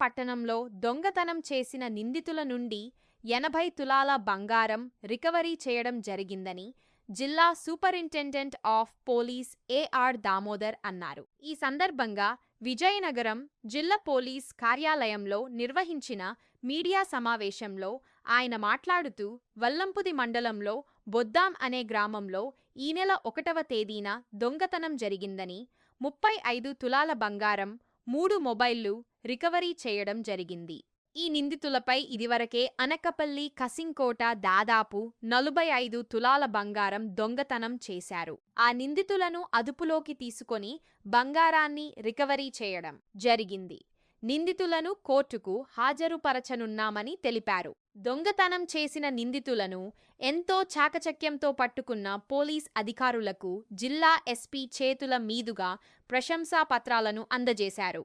పట్టణంలో దొంగతనం చేసిన నిందితుల నుండి ఎనభై తులాల బంగారం రికవరీ చేయడం జరిగిందని జిల్లా superintendent of police A R Damodar అన్నారు. ఈ సందర్భంగా విజయనగరం జిల్లా పోలీస్ కార్యాలయంలో నిర్వహించిన మీడియా సమావేశంలో ఆయన మాట్లాడుతూ వల్లంపుది మండలంలో బొద్దాం అనే గ్రామంలో ఈ నెల ఒకటవ తేదీన దొంగతనం జరిగిందని ముప్పై ఐదు తులాల బంగారం మూడు మొబైళ్ళు రికవరీ చేయడం జరిగింది. ఈ నిందితులపై ఇదివరకే అనకపల్లి కసింకోట దాదాపు నలభై ఐదు తులాల బంగారం దొంగతనం చేశారు. ఆ నిందితులను అదుపులోకి తీసుకొని బంగారాన్ని రికవరీ చేయడం జరిగింది. నిందితులను కోర్టుకు హాజరుపరచనున్నామని తెలిపారు. దొంగతనం చేసిన నిందితులను ఎంతో చాకచక్యంతో పట్టుకున్న పోలీస్ అధికారులకు జిల్లా ఎస్పీ చేతుల మీదుగా ప్రశంసా పత్రాలను అందజేశారు.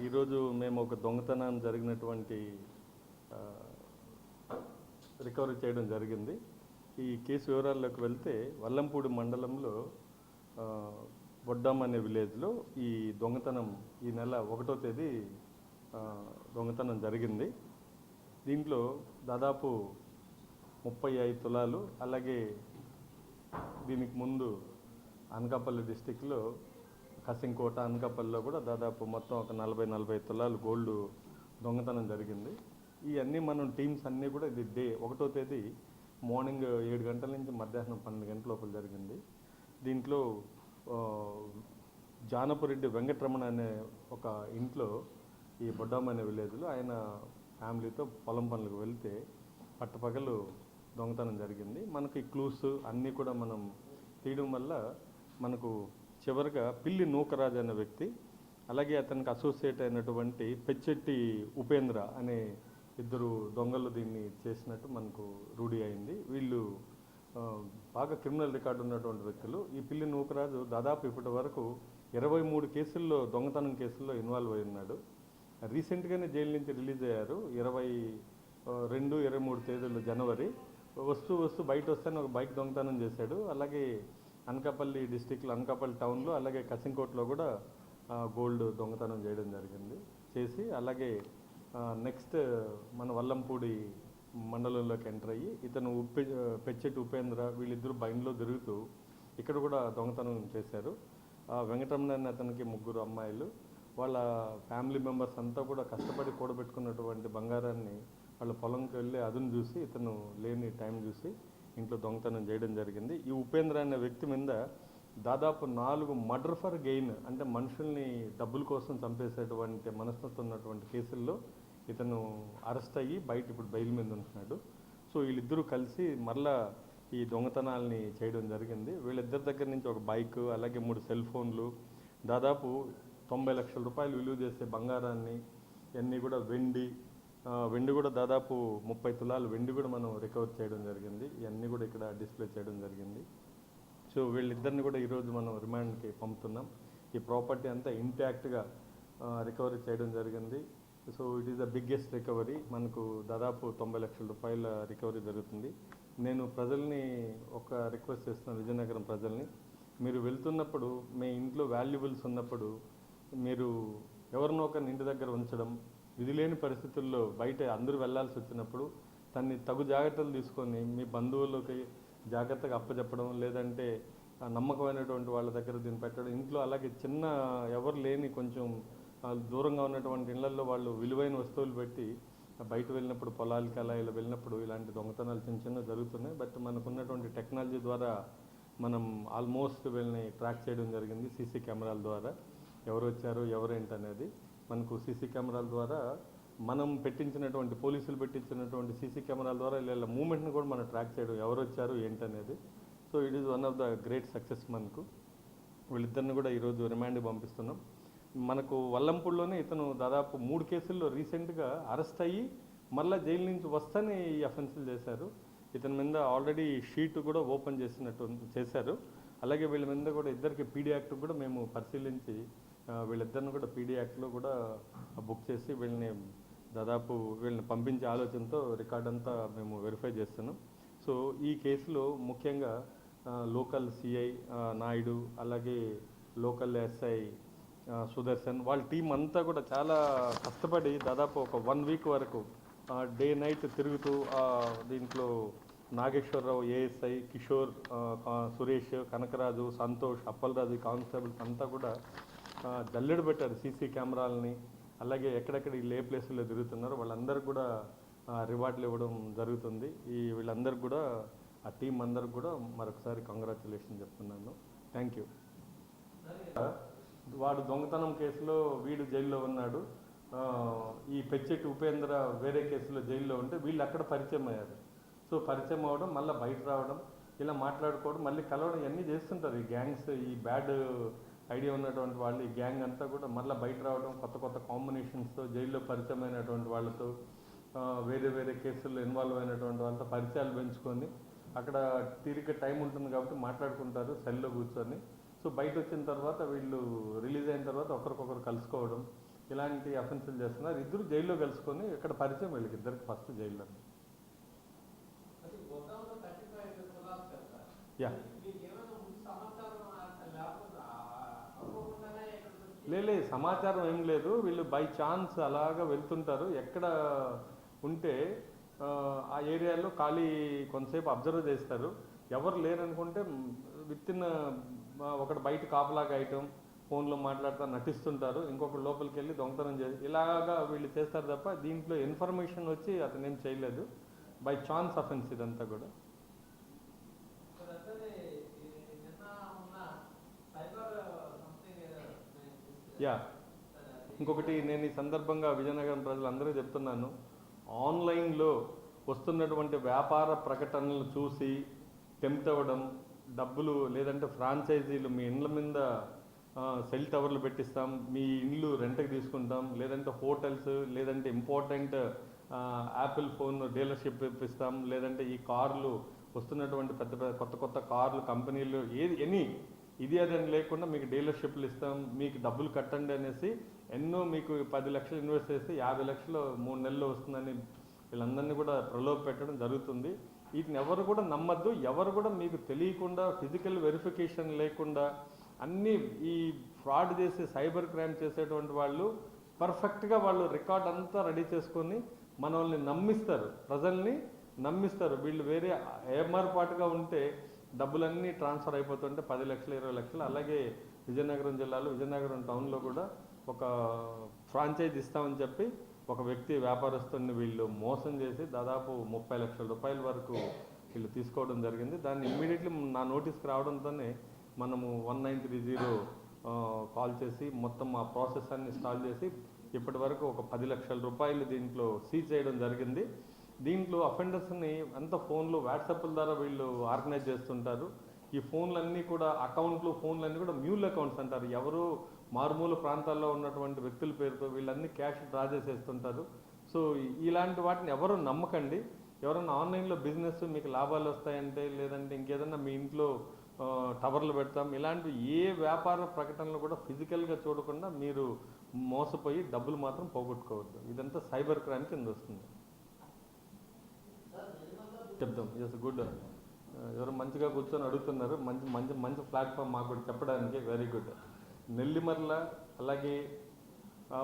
ఈరోజు మేము ఒక దొంగతనం జరిగినటువంటి రికవరీ చేయడం జరిగింది. ఈ కేసు వివరాల్లోకి వెళ్తే వల్లంపూడి మండలంలో ఆ, బొడ్డాం అనే విలేజ్లో ఈ దొంగతనం ఈ నెల ఒకటో తేదీ దొంగతనం జరిగింది. దీంట్లో దాదాపు ముప్పై ఐదు తులాలు అలాగే దీనికి ముందు అనకాపల్లి డిస్టిక్లో కసింకోట అనకాపల్లిలో కూడా దాదాపు మొత్తం ఒక నలభై నలభై తులాలు గోల్డ్ దొంగతనం జరిగింది. ఇవన్నీ మనం టీమ్స్ అన్నీ కూడా ఇది డే ఒకటో తేదీ మార్నింగ్ ఏడు గంటల నుంచి మధ్యాహ్నం పన్నెండు గంటల లోపల జరిగింది. దీంట్లో జానపురెడ్డి వెంకటరమణ అనే ఒక ఇంట్లో ఈ బొడ్డాం అనే విలేజ్లో ఆయన ఫ్యామిలీతో పొలం పనులకు వెళ్తే పట్టపగలు దొంగతనం జరిగింది. మనకి క్లూస్ అన్నీ కూడా మనం తీయడం వల్ల మనకు చివరిగా పిల్లి నూకరాజు అనే వ్యక్తి అలాగే అతనికి అసోసియేట్ అయినటువంటి పెచ్చెట్టి ఉపేంద్ర అనే ఇద్దరు దొంగలు దీన్ని చేసినట్టు మనకు రూఢి అయింది. వీళ్ళు బాగా క్రిమినల్ రికార్డు ఉన్నటువంటి వ్యక్తులు. ఈ పిల్లి నూకరాజు దాదాపు ఇప్పటి వరకు ఇరవై మూడు కేసుల్లో దొంగతనం కేసుల్లో ఇన్వాల్వ్ అయి ఉన్నాడు. రీసెంట్గానే జైలు నుంచి రిలీజ్ అయ్యారు. ఇరవై రెండు ఇరవై మూడు తేదీలు జనవరి. వస్తూ వస్తూ బయట వస్తానే ఒక బైక్ దొంగతనం చేశాడు. అలాగే అనకాపల్లి డిస్టిక్లో అనకాపల్లి టౌన్లో అలాగే కసింకోట్లో కూడా గోల్డ్ దొంగతనం చేయడం జరిగింది. చేసి అలాగే నెక్స్ట్ మన వల్లంపూడి మండలంలోకి ఎంటర్ అయ్యి ఇతను ఉప్పె పెచ్చెటి ఉపేంద్ర వీళ్ళిద్దరూ బైన్లో తిరుగుతూ ఇక్కడ కూడా దొంగతనం చేశారు. ఆ వెంకటరమణ అనే అతనికి ముగ్గురు అమ్మాయిలు. వాళ్ళ ఫ్యామిలీ మెంబర్స్ అంతా కూడా కష్టపడి కూడబెట్టుకున్నటువంటి బంగారాన్ని వాళ్ళ పొలంకి వెళ్ళి అదును చూసి ఇతను లేని టైం చూసి ఇంట్లో దొంగతనం చేయడం జరిగింది. ఈ ఉపేంద్ర అనే వ్యక్తి మీద దాదాపు నాలుగు మర్డర్ ఫర్ గెయిన్ అంటే మనుషుల్ని డబ్బుల కోసం చంపేసేటువంటి మనస్తత్వం ఉన్నటువంటి కేసుల్లో ఇతను అరెస్ట్ అయ్యి బయట ఇప్పుడు బెయిల్ మీద ఉంటున్నాడు. సో వీళ్ళిద్దరూ కలిసి మరలా ఈ దొంగతనాల్ని చేయడం జరిగింది. వీళ్ళిద్దరి దగ్గర నుంచి ఒక బైక్ అలాగే మూడు సెల్ ఫోన్లు దాదాపు తొంభై లక్షల రూపాయలు విలువ చేసే బంగారాన్ని ఇవన్నీ కూడా వెండి వెండి కూడా దాదాపు ముప్పై తులాలు వెండి కూడా మనం రికవర్ చేయడం జరిగింది. ఇవన్నీ కూడా ఇక్కడ డిస్ప్లే చేయడం జరిగింది. సో వీళ్ళిద్దరిని కూడా ఈరోజు మనం రిమాండ్కి పంపుతున్నాం. ఈ ప్రాపర్టీ అంతా ఇంటాక్ట్గా రికవరీ చేయడం జరిగింది. So it is the biggest recovery మనకు దాదాపు తొంభై లక్షల రూపాయల రికవరీ జరుగుతుంది. నేను ప్రజల్ని ఒక రిక్వెస్ట్ చేస్తున్నాను విజయనగరం ప్రజల్ని. మీరు వెళ్తున్నప్పుడు మీ ఇంట్లో వాల్యుబుల్స్ ఉన్నప్పుడు మీరు ఎవరినో ఒకరిని ఇంటి దగ్గర ఉంచడం విధి లేని పరిస్థితుల్లో బయట అందరూ వెళ్ళాల్సి వచ్చినప్పుడు దాన్ని తగు జాగ్రత్తలు తీసుకొని మీ బంధువులకి జాగ్రత్తగా అప్పచెప్పడం లేదంటే నమ్మకమైనటువంటి వాళ్ళ దగ్గర దీన్ని పెట్టడం ఇంట్లో అలాగే చిన్న ఎవరు లేని కొంచెం దూరంగా ఉన్నటువంటి ఇళ్ళలో వాళ్ళు విలువైన వస్తువులు పెట్టి బయట వెళ్ళినప్పుడు పొలాలకి అలా ఇలా వెళ్ళినప్పుడు ఇలాంటి దొంగతనాలు చిన్న చిన్న జరుగుతున్నాయి. బట్ మనకున్నటువంటి టెక్నాలజీ ద్వారా మనం ఆల్మోస్ట్ వీళ్ళని ట్రాక్ చేయడం జరిగింది సీసీ కెమెరాల ద్వారా. ఎవరు వచ్చారు ఎవరేంటి అనేది మనకు సీసీ కెమెరాల ద్వారా మనం పెట్టించినటువంటి పోలీసులు పెట్టించినటువంటి సీసీ కెమెరాల ద్వారా ఇలా మూమెంట్ని కూడా మనం ట్రాక్ చేయడం ఎవరు వచ్చారు ఏంటనేది. So it is one of the great success మనకు. వీళ్ళిద్దరిని కూడా ఈరోజు రిమాండ్ పంపిస్తున్నాం. మనకు వల్లంపూడిలోనే ఇతను దాదాపు మూడు కేసుల్లో రీసెంట్గా అరెస్ట్ అయ్యి మళ్ళీ జైలు నుంచి వస్తేనే ఈ అఫెన్సులు చేశారు. ఇతని మీద ఆల్రెడీ షీట్ కూడా ఓపెన్ చేసినట్టు చేశారు. అలాగే వీళ్ళ మీద కూడా ఇద్దరికి పీడీ యాక్ట్ కూడా మేము పరిశీలించి వీళ్ళిద్దరిని కూడా పీడీ యాక్ట్లో కూడా బుక్ చేసి వీళ్ళని దాదాపు వీళ్ళని పంపించే ఆలోచనతో రికార్డ్ అంతా మేము వెరిఫై చేస్తున్నాం. సో ఈ కేసులో ముఖ్యంగా లోకల్ సిఐ నాయుడు అలాగే లోకల్ ఎస్ఐ సుదర్శన్ వాళ్ళ టీం అంతా కూడా చాలా కష్టపడి దాదాపు ఒక వన్ వీక్ వరకు డే నైట్ తిరుగుతూ దీంట్లో నాగేశ్వరరావు ఏఎస్ఐ కిషోర్ సురేష్ కనకరాజు సంతోష్ అప్పలరాజు కానిస్టేబుల్స్ అంతా కూడా జల్లెడు పెట్టారు సీసీ కెమెరాలని అలాగే ఎక్కడెక్కడ వీళ్ళు ఏ ప్లేసుల్లో తిరుగుతున్నారో వాళ్ళందరికీ కూడా రివార్డులు ఇవ్వడం జరుగుతుంది. ఈ వీళ్ళందరికీ కూడా ఆ టీం అందరికి కూడా మరొకసారి కంగ్రాచులేషన్ చెప్తున్నాను. Thank you. వాడు దొంగతనం కేసులో వీడు జైల్లో ఉన్నాడు. ఈ పెచ్చెట్టి ఉపేంద్ర వేరే కేసులో జైల్లో ఉంటే వీళ్ళు అక్కడ పరిచయం అయ్యారు. సో పరిచయం అవ్వడం మళ్ళీ బయట రావడం ఇలా మాట్లాడుకోవడం మళ్ళీ కలవడం ఇవన్నీ చేస్తుంటారు ఈ గ్యాంగ్స్ ఈ బ్యాడ్ ఐడియా ఉన్నటువంటి వాళ్ళు ఈ గ్యాంగ్ అంతా కూడా మళ్ళీ బయట రావడం కొత్త కొత్త కాంబినేషన్స్తో జైల్లో పరిచయం అయినటువంటి వాళ్ళతో వేరే వేరే కేసుల్లో ఇన్వాల్వ్ అయినటువంటి వాళ్ళతో పరిచయాలు పెంచుకొని అక్కడ తీరిక టైం ఉంటుంది కాబట్టి మాట్లాడుకుంటారు సెల్లో కూర్చొని. సో బయట వచ్చిన తర్వాత వీళ్ళు రిలీజ్ అయిన తర్వాత ఒకరికొకరు కలుసుకోవడం ఇలాంటి అఫెన్సులు చేస్తున్నారు. ఇద్దరు జైల్లో కలుసుకొని ఇక్కడ పరిచయం వీళ్ళకి ఇద్దరికి ఫస్ట్ జైల్లో. యా మీకు ఏమైనా ముందు సమాచారం ఆ- లేకపోతే ఆ- అనుకోకుండానే లేలే సమాచారం ఏం లేదు. వీళ్ళు బై ఛాన్స్ అలాగా వెళ్తుంటారు. ఎక్కడ ఉంటే ఆ, ఆ ఏరియాలో ఖాళీ కొంతసేపు అబ్జర్వ్ చేస్తారు. ఎవరు లేరనుకుంటే విత్ ఇన్ ఒకటి బయట కాపలాగా ఐటమ్ ఫోన్లో మాట్లాడుతూ నటిస్తుంటారు. ఇంకొకటి లోపలికి వెళ్ళి దొంగతనం చేసి ఇలాగా వీళ్ళు చేస్తారు తప్ప దీంట్లో ఇన్ఫర్మేషన్ వచ్చి అతను ఏం చేయలేదు. బై ఛాన్స్ అఫెన్స్ ఇదంతా కూడా ఇక్కడ అసలు ఈ నిన్న ఉన్న సైబర్ సంథింగ్ ఏదో నేను చూస్తే, యా. ఇంకొకటి నేను ఈ సందర్భంగా విజయనగరం ప్రజలందరూ చెప్తున్నాను. ఆన్లైన్లో వస్తున్నటువంటి వ్యాపార ప్రకటనలు చూసి టెంప్ట్ అవ్వడం డబ్బులు లేదంటే ఫ్రాంచైజీలు మీ ఇండ్ల మీద సెల్ టవర్లు పెట్టిస్తాం మీ ఇండ్లు రెంట్కి తీసుకుంటాం లేదంటే హోటల్స్ లేదంటే ఇంపార్టెంట్ యాపిల్ ఫోన్ డీలర్షిప్ ఇప్పిస్తాం లేదంటే ఈ కార్లు వస్తున్నటువంటి పెద్ద పెద్ద కొత్త కొత్త కార్లు కంపెనీలు ఏది ఎనీ ఇది అది అని లేకుండా మీకు డీలర్షిప్లు ఇస్తాం మీకు డబ్బులు కట్టండి అనేసి ఎన్నో మీకు పది లక్షలు ఇన్వెస్ట్ చేస్తే యాభై లక్షలు మూడు నెలలు వస్తుందని వీళ్ళందరినీ కూడా ప్రలోభ పెట్టడం జరుగుతుంది. వీటిని ఎవరు కూడా నమ్మద్దు ఎవరు కూడా మీకు తెలియకుండా ఫిజికల్ వెరిఫికేషన్ లేకుండా అన్ని ఈ ఫ్రాడ్ చేసి సైబర్ క్రైమ్ చేసేటువంటి వాళ్ళు పర్ఫెక్ట్గా వాళ్ళు రికార్డ్ అంతా రెడీ చేసుకొని మనల్ని నమ్మిస్తారు. ప్రజల్ని నమ్మిస్తారు. వీళ్ళు వేరే ఏమార్పాటుగా ఉంటే డబ్బులన్నీ ట్రాన్స్ఫర్ అయిపోతుంటే పది లక్షలు ఇరవై లక్షలు. అలాగే విజయనగరం జిల్లాలో విజయనగరం టౌన్లో కూడా ఒక ఫ్రాంచైజ్ ఇస్తామని చెప్పి ఒక వ్యక్తి వ్యాపారస్తుని వీళ్ళు మోసం చేసి దాదాపు ముప్పై లక్షల రూపాయల వరకు వీళ్ళు తీసుకోవడం జరిగింది. దాన్ని ఇమ్మీడియట్లీ నా నోటీస్కి రావడంతోనే మనము one nine three zero call చేసి మొత్తం ఆ ప్రాసెస్ అన్ని స్టాల్ చేసి ఇప్పటి వరకు ఒక పది లక్షల రూపాయలు దీంట్లో సీజ్ చేయడం జరిగింది. దీంట్లో అఫెండర్స్ని అంత ఫోన్లు వాట్సాప్ల ద్వారా వీళ్ళు ఆర్గనైజ్ చేస్తుంటారు. ఈ ఫోన్లన్నీ కూడా అకౌంట్లు ఫోన్లన్నీ కూడా మ్యూల్ అకౌంట్స్ అంటారు. ఎవరు మారుమూల ప్రాంతాల్లో ఉన్నటువంటి వ్యక్తుల పేరుతో వీళ్ళన్నీ క్యాష్ డ్రా చేసేస్తుంటారు. సో ఇలాంటి వాటిని ఎవరు నమ్మకండి. ఎవరైనా ఆన్లైన్లో బిజినెస్ మీకు లాభాలు వస్తాయంటే లేదంటే ఇంకేదన్నా మీ ఇంట్లో టవర్లు పెడతాం. ఇలాంటి ఏ వ్యాపార ప్రకటనలు కూడా ఫిజికల్గా చూడకుండా మీరు మోసపోయి డబ్బులు మాత్రం పోగొట్టుకోవద్దు. ఇదంతా సైబర్ క్రైమ్ కింద వస్తుంది. చెప్తాం ఎస్ గుడ్ ఎవరు మంచిగా కూర్చొని అడుగుతున్నారు. మంచి మంచి మంచి ప్లాట్ఫామ్ మాకు కూడా చెప్పడానికి వెరీ గుడ్ నెల్లిమర్ల అలాగే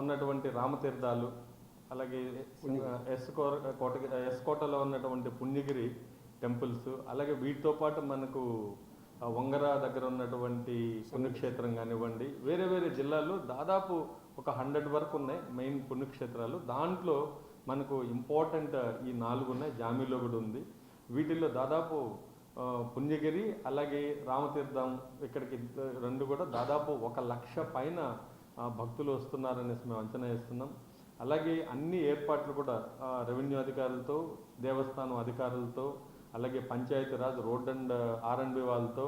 ఉన్నటువంటి రామతీర్థాలు అలాగే ఎస్ కోట ఎస్ కోటలో ఉన్నటువంటి పుణ్యగిరి టెంపుల్స్ అలాగే వీటితో పాటు మనకు వంగర దగ్గర ఉన్నటువంటి పుణ్యక్షేత్రం కానివ్వండి వేరే వేరే జిల్లాల్లో దాదాపు ఒక హండ్రెడ్ వరకు ఉన్నాయి మెయిన్ పుణ్యక్షేత్రాలు. దాంట్లో మనకు ఇంపార్టెంట్ ఈ నాలుగు ఉన్నాయి. జామీలో కూడా ఉంది. వీటిల్లో దాదాపు పుణ్యగిరి అలాగే రామతీర్థం ఇక్కడికి రెండు కూడా దాదాపు ఒక లక్ష పైన భక్తులు వస్తున్నారనేసి మేము అంచనా వేస్తున్నాం. అలాగే అన్ని ఏర్పాట్లు కూడా రెవెన్యూ అధికారులతో దేవస్థానం అధికారులతో అలాగే Panchayatiraj road and R and B వాళ్ళతో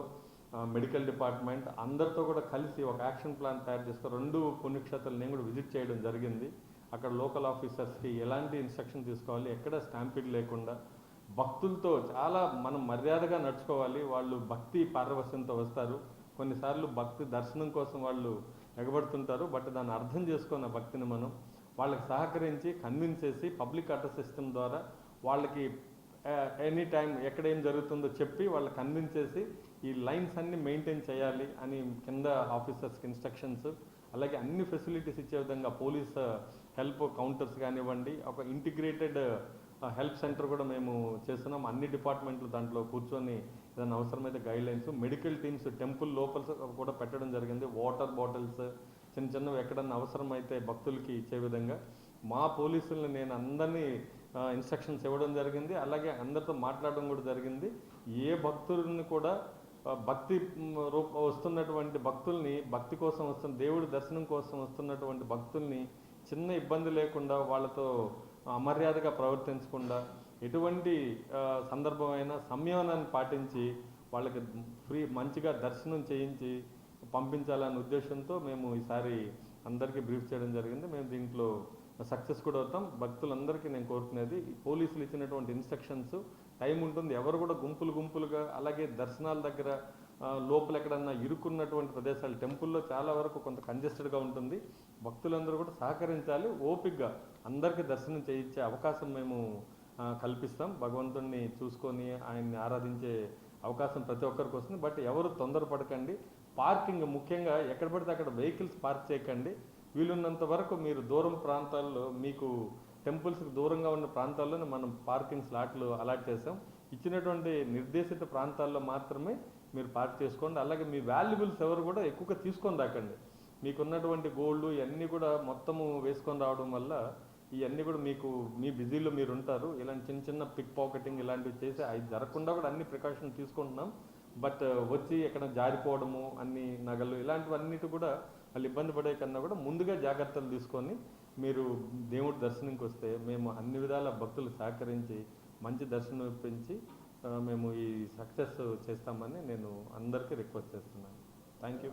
మెడికల్ డిపార్ట్మెంట్ అందరితో కూడా కలిసి ఒక యాక్షన్ ప్లాన్ తయారు చేస్తూ రెండు పుణ్యక్షేత్రాలు నేను కూడా విజిట్ చేయడం జరిగింది. అక్కడ లోకల్ ఆఫీసర్స్కి ఎలాంటి ఇన్స్ట్రక్షన్ తీసుకోవాలి ఎక్కడ స్టాంపిడ్ లేకుండా భక్తులతో చాలా మనం మర్యాదగా నడుచుకోవాలి. వాళ్ళు భక్తి పారవశ్యంతో వస్తారు. కొన్నిసార్లు భక్తి దర్శనం కోసం వాళ్ళు ఎగబడుతుంటారు. బట్ దాన్ని అర్థం చేసుకున్న భక్తిని మనం వాళ్ళకి సహకరించి కన్విన్స్ చేసి పబ్లిక్ అడ్రస్ సిస్టమ్ ద్వారా వాళ్ళకి ఎనీ టైం ఎక్కడ ఏం జరుగుతుందో చెప్పి వాళ్ళు కన్విన్స్ చేసి ఈ లైన్స్ అన్ని మెయింటైన్ చేయాలి అని కింద ఆఫీసర్స్కి ఇన్స్ట్రక్షన్స్ అలాగే అన్ని ఫెసిలిటీస్ ఇచ్చే విధంగా పోలీస్ హెల్ప్ కౌంటర్స్ కానివ్వండి ఒక ఇంటిగ్రేటెడ్ హెల్ప్ సెంటర్ కూడా మేము చేస్తున్నాం. అన్ని డిపార్ట్మెంట్లు దాంట్లో కూర్చొని ఏదైనా అవసరమైతే గైడ్లైన్స్ మెడికల్ టీమ్స్ టెంపుల్ లోపల కూడా పెట్టడం జరిగింది. వాటర్ బాటిల్స్ చిన్న చిన్నవి ఎక్కడన్నా అవసరమైతే భక్తులకి ఇచ్చే విధంగా. మా పోలీసుల్ని నేను అందరినీ ఇన్స్ట్రక్షన్స్ ఇవ్వడం జరిగింది. అలాగే అందరితో మాట్లాడడం కూడా జరిగింది. ఏ భక్తుల్ని కూడా భక్తి రూప వస్తున్నటువంటి భక్తుల్ని భక్తి కోసం వస్తున్న దేవుడి దర్శనం కోసం వస్తున్నటువంటి భక్తుల్ని చిన్న ఇబ్బంది లేకుండా వాళ్ళతో అమర్యాదగా ప్రవర్తించకుండా ఎటువంటి సందర్భమైన సంయమనాన్ని పాటించి వాళ్ళకి ఫ్రీ మంచిగా దర్శనం చేయించి పంపించాలనే ఉద్దేశంతో మేము ఈసారి అందరికీ బ్రీఫ్ చేయడం జరిగింది. మేము దీంట్లో సక్సెస్ కూడా అవుతాం. భక్తులందరికీ నేను కోరుకునేది పోలీసులు ఇచ్చినటువంటి ఇన్స్ట్రక్షన్స్ టైం ఉంటుంది. ఎవరు కూడా గుంపులు గుంపులుగా అలాగే దర్శనాల దగ్గర లోపల ఎక్కడన్నా ఇరుక్కున్నటువంటి ప్రదేశాలు టెంపుల్లో చాలా వరకు కొంత కంజెస్టెడ్గా ఉంటుంది. భక్తులందరూ కూడా సహకరించాలి ఓపిక్గా అందరికీ దర్శనం చేయించే అవకాశం మేము కల్పిస్తాం. భగవంతుణ్ణి చూసుకొని ఆయన్ని ఆరాధించే అవకాశం ప్రతి ఒక్కరికి వస్తుంది. బట్ ఎవరు తొందరపడకండి. పార్కింగ్ ముఖ్యంగా ఎక్కడ పడితే అక్కడ వెహికల్స్ పార్క్ చేయకండి. వీలున్నంత వరకు మీరు దూరం ప్రాంతాల్లో మీకు టెంపుల్స్కి దూరంగా ఉన్న ప్రాంతాల్లోనే మనం పార్కింగ్ స్లాట్లు అలాట్ చేసాం ఇచ్చినటువంటి నిర్దేశిత ప్రాంతాల్లో మాత్రమే మీరు పార్క్ చేసుకోండి. అలాగే మీ వాల్యుబుల్స్ ఎవరు కూడా ఎక్కువగా తీసుకొని రాకండి. మీకున్నటువంటి గోల్డ్ ఇవన్నీ కూడా మొత్తము వేసుకొని రావడం వల్ల ఇవన్నీ కూడా మీకు మీ బిజీలో మీరు ఉంటారు. ఇలాంటి చిన్న చిన్న పిక్ పాకెటింగ్ ఇలాంటివి చేసి అవి జరగకుండా కూడా అన్ని ప్రికాషన్ తీసుకుంటున్నాం. బట్ uh, వచ్చి ఎక్కడ జారిపోవడము అన్ని నగలు ఇలాంటివన్నిటి కూడా వాళ్ళు ఇబ్బంది పడే కన్నా కూడా ముందుగా జాగ్రత్తలు తీసుకొని మీరు దేవుడి దర్శనంకి వస్తే మేము అన్ని విధాల భక్తులు సహకరించి మంచి దర్శనం ఇప్పించి మేము ఈ సక్సెస్ చేస్తామని నేను అందరికీ రిక్వెస్ట్ చేస్తున్నాను. Thank you